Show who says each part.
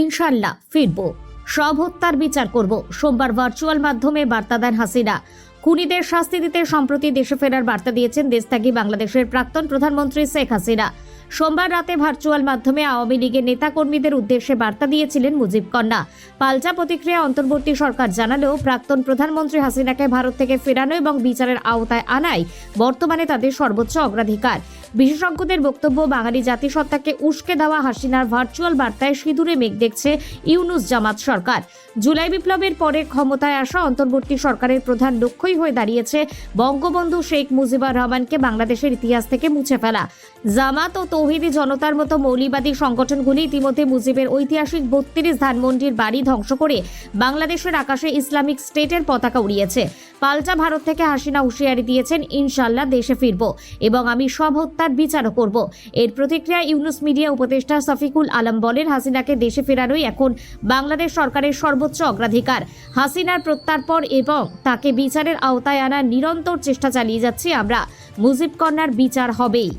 Speaker 1: ইনশাল্লাহ ফিরব। সব হত্যার বিচার করব। সোমবার ভার্চুয়াল মাধ্যমে বার্তা দেন হাসিনা। খুনিদের শাস্তি দিতে সম্প্রতি দেশে ফেরার বার্তা দিয়েছেন দেশত্যাগী বাংলাদেশের প্রাক্তন প্রধানমন্ত্রী শেখ হাসিনা। সোমবার রাতে ভার্চুয়াল মাধ্যমে আওয়ামী লীগের নেতাকর্মীদের উদ্দেশ্যে বার্তা দিয়েছিলেন মুজিব কন্যা। পাল্টা প্রতিক্রিয়া অন্তর্বর্তী সরকার জানালেও প্রাক্তন প্রধানমন্ত্রী হাসিনাকে ভারত থেকে ফেরানো এবং বিচারের আওতায় আনাই বর্তমানে তাদের সর্বোচ্চ অগ্রাধিকার। বিশেষজ্ঞদের বক্তব্য, বাঙালি জাতিসত্তাকে উস্কে দেওয়া হাসিনার ভার্চুয়াল বার্তায় সিঁদুরে মেঘ দেখছে ইউনুস জামাত সরকার। জুলাই বিপ্লবের পরে ক্ষমতায় আসা অন্তর্বর্তী সরকারের প্রধান লক্ষ্যই হয়ে দাঁড়িয়েছে বঙ্গবন্ধু শেখ মুজিবুর রহমানকে বাংলাদেশের ইতিহাস থেকে মুছে ফেলা। জামাত ও তৌহিদি জনতার মতো মৌলিবাদী সংগঠনগুলি ইতিমধ্যে মুজিবের ঐতিহাসিক বত্রিশ ধানমন্ডির বাড়ি ধ্বংস করে বাংলাদেশের আকাশে ইসলামিক স্টেটের পতাকা উড়িয়েছে। পাল্টা ভারত থেকে হাসিনা হুঁশিয়ারি দিয়েছেন, ইনশাল্লাহ দেশে ফিরব এবং আমি সব হত্যার বিচারও করব। এর প্রতিক্রিয়া ইউনুস মিডিয়া উপদেষ্টা সফিকুল আলম বলেন, হাসিনাকে দেশে ফেরানোই এখন বাংলাদেশ সরকারের সর্বোচ্চ অগ্রাধিকার। হাসিনার প্রত্যার্পণ এবং তাকে বিচারের আওতায় আনার নিরন্তর চেষ্টা চালিয়ে যাচ্ছি আমরা। মুজিব কন্যার বিচার হবেই।